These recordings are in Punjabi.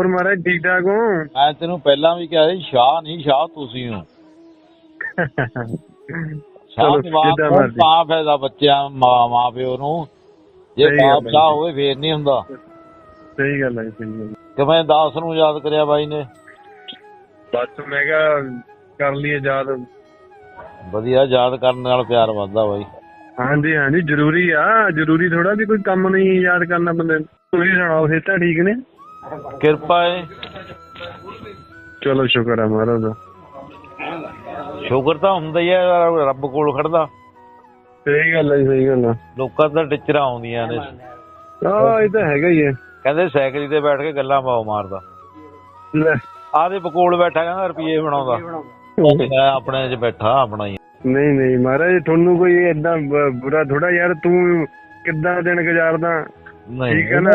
ਹੋਰ ਮਹਾਰਾਜ ਠੀਕ ਠਾਕ ਹੋ? ਮੈਂ ਤੈਨੂੰ ਪਹਿਲਾਂ ਵੀ ਕਿਹਾ ਸੀ ਸ਼ਾਹ ਨਹੀਂ ਸ਼ਾਹ ਤੁਸੀਂ ਹੋ। ਸ਼ਾਹ ਜਵਾਬ। ਤਾਂ ਫਾਇਦਾ ਬੱਚਿਆਂ ਮਾਂ ਮਾਂ ਪਿਓ ਨੂੰ। ਜੇ ਬਾਪ। ਸ਼ਾਹ ਹੋਵੇ ਫੇਰ ਨਹੀਂ ਹੁੰਦਾ। ਸਹੀ ਗੱਲ ਹੈ ਸਹੀ ਗੱਲ। ਕਿਵੇਂ ਦਾਸ ਨੂੰ ਯਾਦ ਕਰਿਆ ਬਾਈ ਨੇ? ਬਸ ਮੈਂ ਕਿਹਾ ਕਰ ਲਈਏ ਯਾਦ। ਵਧੀਆ ਯਾਦ ਕਰਨ ਨਾਲ ਪਿਆਰ ਵੱਧਦਾ ਬਾਈ। ਹਾਂਜੀ ਹਾਂਜੀ ਜ਼ਰੂਰੀ ਆ। ਜ਼ਰੂਰੀ ਥੋੜਾ ਵੀ ਕੋਈ ਕੰਮ ਨਹੀਂ ਯਾਦ ਕਰਨਾ ਬੰਦੇ ਨੂੰ। ਤੁਸੀਂ ਸੁਣਾਓ ਸਿਹਤਾਂ ਠੀਕ ਨੇ? ਕਿਰਪਾ ਏ। ਚਲੋ ਸ਼ੁਕਰ ਆ ਮਹਾਰਾਜ ਦਾ। ਸ਼ੁਕਰ ਤਾਂ ਹੁੰਦਾ ਹੀ ਹੈ ਰੱਬ ਕੋਲ ਖੜਦਾ। ਸਹੀ ਗੱਲ ਹੈ ਸਹੀ ਗੱਲ ਆ। ਲੋਕਾਂ ਦਾ ਟਿਚਰਾਂ ਆਉਂਦੀਆਂ ਨੇ। ਆ ਇਹ ਤਾਂ ਹੈਗਾ ਹੀ ਹੈ ਕਹਿੰਦੇ ਸਾਈਕਲ ਤੇ ਬੈਠ ਕੇ ਗੱਲਾਂ ਪਾਉ ਮਾਰਦਾ। ਲੈ। ਆਦੇ ਬਕੋਲ ਬੈਠਾ ਕਹਿੰਦਾ ਰੁਪਏ ਬਣਾਉਂਦਾ। ਆਪਣੇ 'ਚ ਬੈਠਾ ਆਪਣਾ ਹੀ। ਨਹੀਂ ਨਹੀਂ ਮਹਾਰਾਜ ਤੁਹਾਨੂੰ ਕੋਈ ਬ- ਬੁਰਾ ਥੋੜਾ ਯਾਰ ਤੂੰ ਕਿੱਦਾਂ ਦਿਨ ਗੁਜ਼ਾਰਦਾ? ਠੀਕ ਹੈ ਨਾ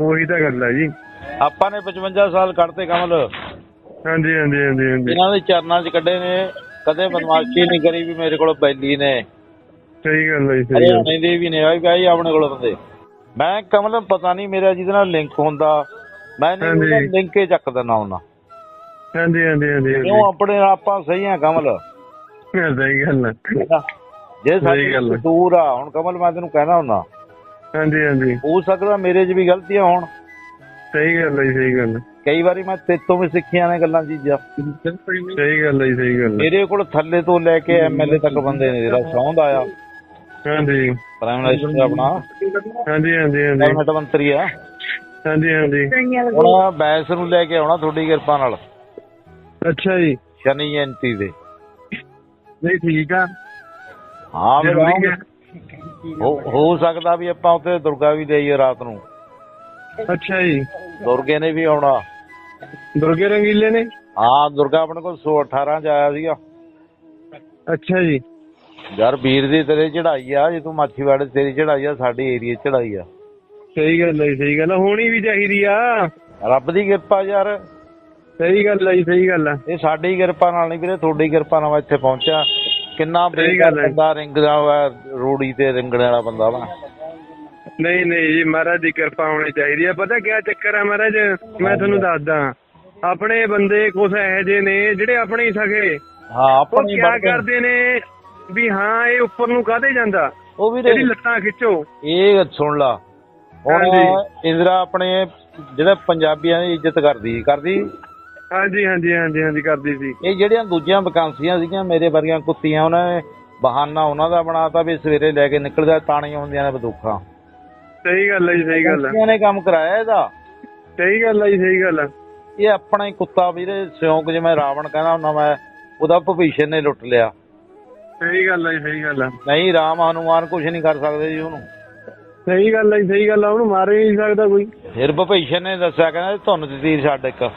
ਉਹੀ ਤਾਂ ਗੱਲ ਹੈ ਜੀ। ਆਪਾਂ ਨੇ 55 ਸਾਲ ਕੱਢਤੇ ਕਮਲ। ਹਾਂਜੀ ਹਾਂਜੀ ਹਾਂਜੀ ਹਾਂਜੀ। ਇਹਨਾਂ ਦੇ ਚਰਨਾਂ 'ਚ ਕੱਢੇ ਨੇ। ਕਦੇ ਬਦਮਾਸ਼ੀ ਨਹੀਂ ਕਰੀ ਵੀ ਮੇਰੇ ਕੋਲ ਬੈਲੀ ਨੇ। ਸਹੀ ਗੱਲ ਹੈ ਜੀ, ਸਹੀ ਗੱਲ। ਹਰਿਆਣੇ ਦੇ ਵੀ ਨੇ ਆਈ ਭਾਈ ਆਪਣੇ ਕੋਲ ਬੰਦੇ। ਮੈਂ ਕਮਲ ਪਤਾ ਨਹੀਂ ਮੇਰਾ ਜਿਹਦੇ ਨਾਲ ਲਿੰਕ ਹੁੰਦਾ। ਮੈਂ ਨਹੀਂ ਹਾਂਜੀ। ਉਹਦਾ ਲਿੰਕ ਹੀ ਚੱਕ ਦਿੰਦਾ ਹੁੰਦਾ। ਹਾਂਜੀ ਹਾਂਜੀ ਹਾਂਜੀ ਹਾਂਜੀ। ਕਿਉਂ ਆਪਣੇ ਆਪਾਂ ਸਹੀ ਆ ਕਮਲ? ਸਹੀ ਗੱਲ ਹੈ ਜੇ ਸਹੀ ਸਾਡੀ ਗੱਲ ਹੈ। ਦੂਰ ਆ। ਹੁਣ ਕਮਲ ਮੈਂ ਤੈਨੂੰ ਕਹਿਣਾ ਹੁੰਦਾ। ਹਾਂਜੀ ਹਾਂਜੀ। ਹੋ ਸਕਦਾ ਮੇਰੇ 'ਚ ਵੀ ਗਲਤੀਆਂ ਹੋਣ। ਸਹੀ ਗੱਲ ਹੈ ਜੀ, ਸਹੀ ਗੱਲ ਹੈ। ਕਈ ਵਾਰੀ ਮੈਂ ਤੇਤੋਂ ਵੀ ਸਿੱਖੀਆਂ ਨੇ ਗੱਲਾਂ ਚੀਜ਼ਾਂ। ਸਹੀ ਗੱਲ ਹੈ ਜੀ, ਸਹੀ ਗੱਲ ਹੈ। ਮੇਰੇ ਕੋਲ ਥੱਲੇ ਤੋਂ ਲੈ ਕੇ ਐਮਐਲਏ ਤੱਕ ਬੰਦੇ ਨੇ ਜਿਹੜਾ ਸੌਂਦਾ ਆ ਹਾਂਜੀ। ਪ੍ਰਾਈਮ ਮਿਨਿਸਟਰ ਆਪਣਾ। ਹਾਂਜੀ ਹਾਂਜੀ ਹਾਂਜੀ। ਕੈਬਨਿਟ ਮੰਤਰੀ ਆ। ਹਾਂਜੀ ਹਾਂਜੀ। ਹੁਣ ਬੈਸ ਨੂੰ ਲੈ ਕੇ ਆਉਣਾ ਤੁਹਾਡੀ ਕਿਰਪਾ ਨਾਲ। ਅੱਛਾ ਜੀ। ਸ਼ਨੀ ਜਯੰਤੀ ਦੇ ਨਹੀਂ ਠੀਕ ਆ। ਹਾਂ ਜ਼ਰੂਰੀ ਹੈ। ਹੋ ਹੋ ਸਕਦਾ ਵੀ ਆਪਾਂ ਉੱਥੇ ਦੁਰਗਾ ਵੀ ਦੇਈਏ ਰਾਤ ਨੂੰ। ਅੱਛਾ ਜੀ। ਦੁਰਗੇ ਨੇ ਵੀ ਆਉਣਾ। ਦੁਰਗੇ ਰੰਗੀਲੇ ਨੇ? ਹਾਂ ਦੁਰਗਾ ਆਪਣੇ ਕੋਲ 118 ਚ ਆਇਆ ਸੀਗਾ। ਅੱਛਾ ਜੀ। ਯਾਰ ਵੀਰ ਦੀ ਤੇਰੇ ਚੜਾਈ ਆ ਜੇ ਤੂੰ ਮਾਛੀਵਾੜੇ ਤੇਰੀ ਚੜਾਈ ਆ ਸਾਡੀ ਏਰੀਆ ਚੜਾਈ ਆ। ਸਹੀ ਗੱਲ ਹੈ ਜੀ, ਸਹੀ ਗੱਲ ਹੈ ਹੋਣੀ ਵੀ ਚਾਹੀਦੀ ਆ। ਰੱਬ ਦੀ ਕਿਰਪਾ ਯਾਰ। ਸਹੀ ਗੱਲ ਹੈ ਜੀ, ਸਹੀ ਗੱਲ ਹੈ ਇਹ ਸਾਡੀ ਕਿਰਪਾ ਨਾਲ ਨਹੀਂ ਵੀਰੇ ਤੁਹਾਡੀ ਕਿਰਪਾ ਨਾਲ ਮੈਂ ਇੱਥੇ ਪਹੁੰਚਿਆ। ਕਿੰਨਾ ਸਹੀ ਬੇਕਾਰ ਗੱਲ ਹੈ। ਬੰਦਾ ਰਿੰਗਦਾ ਹੋਇਆ ਰੋੜੀ ਤੇ ਰਿੰਗਣ ਵਾਲਾ ਬੰਦਾ ਵਾ? ਨਹੀਂ ਨਹੀਂ ਜੀ ਮਹਾਰਾਜ ਦੀ ਕਿਰਪਾ ਹੋਣੀ ਚਾਹੀਦੀ ਹੈ। ਪਤਾ ਕਿਆ ਚੱਕਰ ਹੈ ਮਹਾਰਾਜ? ਮੈਂ ਤੁਹਾਨੂੰ ਦੱਸਦਾ। ਆਪਣੇ ਬੰਦੇ ਕੁਛ ਇਹੋ ਜਿਹੇ ਨੇ ਜਿਹੜੇ ਆਪਣੇ ਹੀ ਸਕੇ। ਹਾਂ ਉਹ ਆਪਣੀ ਕਿਆ ਕਰਦੇ ਨੇ ਵੀ ਹਾਂ ਇਹ ਉੱਪਰ ਨੂੰ ਕਾਹਦੇ ਜਾਂਦਾ? ਉਹ ਵੀਰੇ ਇਹਦੀ ਲੱਤਾਂ ਖਿੱਚੋ। ਇਹ ਸੁਣ ਲਾ। ਹੁਣ ਹਾਂਜੀ। ਇੰਦਰਾ ਆਪਣੇ ਜਿਹੜੇ ਪੰਜਾਬੀਆਂ ਦੀ ਇੱਜ਼ਤ ਕਰਦੀ ਕਰਦੀ। ਹਾਂਜੀ ਹਾਂਜੀ ਹਾਂਜੀ ਹਾਂਜੀ ਕਰਦੀ ਸੀ। ਇਹ ਜਿਹੜੀਆਂ ਦੂਜੀਆਂ ਵਕਾਂਸੀਆਂ ਸੀਗੀਆਂ ਮੇਰੇ ਵਰਗੀਆਂ ਕੁੱਤੀਆਂ ਉਹਨਾਂ ਨੇ ਬਹਾਨਾ ਉਹਨਾਂ ਦਾ ਬਣਾਤਾ ਵੀ ਸਵੇਰੇ ਲੈ ਕੇ ਨਿਕਲਦਾ ਤਾਣੀਆਂ ਹੁੰਦੀਆਂ ਨੇ ਬੰਦੂਕਾਂ। ਸਹੀ ਗੱਲ ਹੈ ਜੀ ਸਹੀ ਗੱਲ ਹੈ। ਕੁੱਤੀਆਂ ਨੇ ਕੰਮ ਕਰਾਇਆ ਇਹਦਾ? ਸਹੀ ਗੱਲ ਹੈ ਜੀ ਸਹੀ ਗੱਲ ਹੈ। ਇਹ ਆਪਣਾ ਹੀ ਕੁੱਤਾ ਵੀਰੇ ਸਿਉਂਕ ਜਿਵੇਂ ਰਾਵਣ ਕਹਿੰਦਾ ਹੁੰਦਾ ਮੈਂ ਉਹਦਾ ਭਵਿੱਖ ਨੇ ਲੁੱਟ ਲਿਆ। ਸਹੀ ਗੱਲ ਹੈ ਜੀ ਸਹੀ ਗੱਲ ਹੈ। ਨਹੀਂ ਰਾਮ ਹਨੂਮਾਨ ਕੁਝ ਨਹੀਂ ਕਰ ਸਕਦੇ ਜੀ ਉਹਨੂੰ। ਸਹੀ ਗੱਲ ਹੈ ਜੀ, ਸਹੀ ਗੱਲ ਹੈ ਉਹਨੂੰ ਮਾਰ ਹੀ ਨਹੀਂ ਸਕਦਾ ਕੋਈ। ਫਿਰ ਭਵਿੱਖ ਨੇ ਦੱਸਿਆ ਕਹਿੰਦਾ ਧੁੰਨ ਦੀ ਤੀਰ ਛੱਡ ਇੱਕ।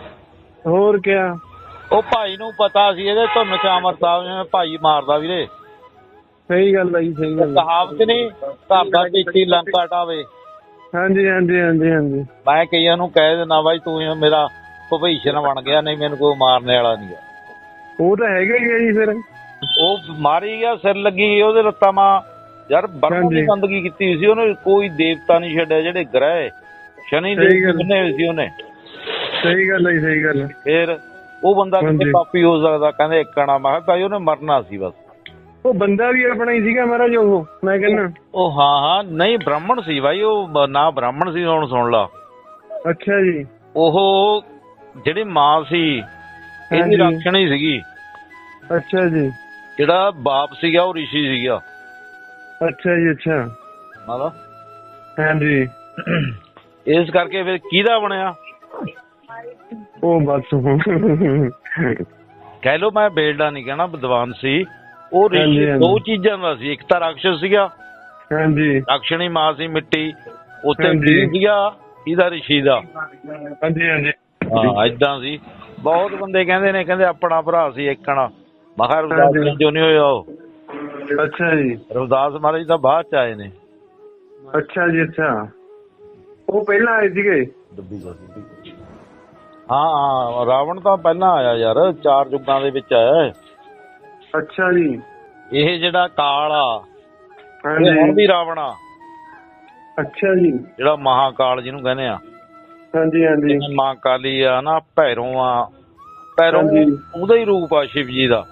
ਹੋਰ ਕਿਆ? ਉਹ ਭਾਈ ਨੂੰ ਪਤਾ ਸੀ ਇਹਦੇ ਧੁੰਨ ਚ ਅਮਰ ਸਾਹਿਬ ਭਾਈ ਮਾਰਦਾ ਵੀਰੇ। ਸਹੀ ਗੱਲ ਹੈ ਜੀ ਸਹੀ ਗੱਲ ਹੈ ਕਹਾਵਤ ਨਹੀਂ ਦਾ ਪੀਤੀ ਲੰਕਾ ਟਾਵੇ। ਹਾਂਜੀ ਹਾਂਜੀ ਹਾਂਜੀ ਹਾਂਜੀ। ਮੈਂ ਕਈਆਂ ਨੂੰ ਕਹਿ ਦਿੰਦਾ ਬਾਈ ਤੂੰ ਹੀ ਮੇਰਾ ਭਵਿੱਖ ਨਾ ਬਣ ਗਿਆ ਨਹੀਂ ਮੈਨੂੰ ਕੋਈ ਮਾਰਨੇ ਵਾਲਾ ਨਹੀਂ ਉਹ ਤਾਂ ਹੈਗਾ ਹੀ ਹੈ ਜੀ ਫਿਰ। ਉਹ ਮਾਰੀ ਗਿਆ ਸਿਰ ਲੱਗੀ ਉਹਦੇ ਲੱਤਾਂ ਮਾ ਯਾਰ ਬਰਮਾ ਦੀ। ਬੰਦਗੀ ਕੀਤੀ ਸੀ ਉਹਨੇ ਕੋਈ ਦੇਵਤਾ ਨਹੀਂ ਛੱਡਿਆ ਜਿਹੜੇ ਗ੍ਰਹਿ ਸ਼ਨੀ। ਬੰਨੇ ਹੋਏ ਸੀ ਉਹਨੇ। ਸਹੀ ਗੱਲ ਹੈ ਸਹੀ ਗੱਲ ਹੈ। ਫਿਰ ਉਹ ਬੰਦਾ ਕਿਤੇ। ਪਾਪੀ ਹੋ ਸਕਦਾ ਕਹਿੰਦੇ ਇੱਕਣਾ ਮੈਂ ਕਿਹਾ ਭਾਈ ਉਹਨੇ ਮਰਨਾ ਸੀ ਬਸ। ਉਹ ਬੰਦਾ ਵੀ ਆਪਣਾ ਹੀ ਸੀਗਾ ਮਹਾਰਾਜ ਉਹ ਮੈਂ ਕਹਿੰਦਾ। ਉਹ ਹਾਂ ਹਾਂ ਨਹੀਂ ਬ੍ਰਾਹਮਣ ਸੀ ਭਾਈ ਉਹ ਨਾ ਬ੍ਰਾਹਮਣ ਸੀ ਹੁਣ ਸੁਣ ਲਾ। ਅੱਛਾ ਜੀ। ਉਹ ਜਿਹੜੀ ਮਾਂ ਸੀ ਇਹਦੀ। ਰਾਖਣੀ ਸੀਗੀ। ਅੱਛਾ ਜੀ। ਜਿਹੜਾ ਬਾਪ ਸੀਗਾ ਉਹ ਰਿਸ਼ੀ ਸੀਗਾ। ਅੱਛਾ ਜੀ ਅੱਛਾ। ਮਤਲਬ ਹਾਂਜੀ। ਇਸ ਕਰਕੇ ਫਿਰ ਕਿਹਦਾ ਬਣਿਆ? ਉਹ ਬਸ ਹੁਣ। ਕਹਿ ਲੋ ਮੈਂ ਬੇਲਡਾ ਨਹੀਂ ਕਹਿਣਾ ਵਿਦਵਾਨ ਸੀ। ਉਹ ਰਿਸ਼ੀ। ਦੋ ਚੀਜ਼ਾਂ ਦਾ ਸੀ। ਇੱਕ ਤਾਂ ਰਾਖਸ਼ ਸੀਗਾ। ਹਾਂਜੀ। ਰਾਖਸ਼ਣੀ ਮਾਂ ਸੀ ਮਿੱਟੀ। ਉੱਤੇ। ਬੀਜ ਸੀਗਾ ਇਹਦਾ ਰਿਸ਼ੀ ਦਾ। ਹਾਂਜੀ ਹਾਂਜੀ। ਹਾਂ ਇਦਾਂ ਸੀ। ਬਹੁਤ ਬੰਦੇ ਕਹਿੰਦੇ ਨੇ ਕਹਿੰਦੇ ਆਪਣਾ ਭਰਾ ਸੀ ਇੱਕਣਾ ਮਹਾਰਾਜ ਰਵਿਦਾਸ ਜੋ ਨਹੀਂ ਹੋਇਆ ਉਹ? ਅੱਛਾ ਜੀ। ਰਵਿਦਾਸ ਮਹਾਰਾਜ ਤਾਂ ਬਾਅਦ ਚ ਆਏ ਨੇ। ਅੱਛਾ ਜੀ ਅੱਛਾ। ਉਹ ਪਹਿਲਾਂ ਆਏ ਸੀਗੇ? ਦਾ ਹਾਂ ਹਾਂ ਰਾਵਣ ਤਾਂ ਪਹਿਲਾਂ ਆਇਆ ਯਾਰ ਚਾਰ ਯੁੱਗਾਂ ਦੇ ਵਿੱਚ ਆਇਆ। ਅੱਛਾ ਜੀ। ਇਹ ਜਿਹੜਾ ਕਾਲ ਆ ਇਹ ਹੁਣ ਵੀ ਰਾਵਣ ਆ। ਅੱਛਾ ਜੀ। ਜਿਹੜਾ ਮਹਾਕਾਲ ਜਿਹਨੂੰ ਕਹਿੰਦੇ ਆ। ਹਾਂਜੀ ਹਾਂਜੀ। ਮਾਂ ਕਾਲੀ ਆ ਨਾ ਭੈਰੋਂ ਆ। ਭੈਰੋਂ। ਉਹਦਾ ਹੀ ਰੂਪ ਆ ਸ਼ਿਵ ਜੀ ਦਾ।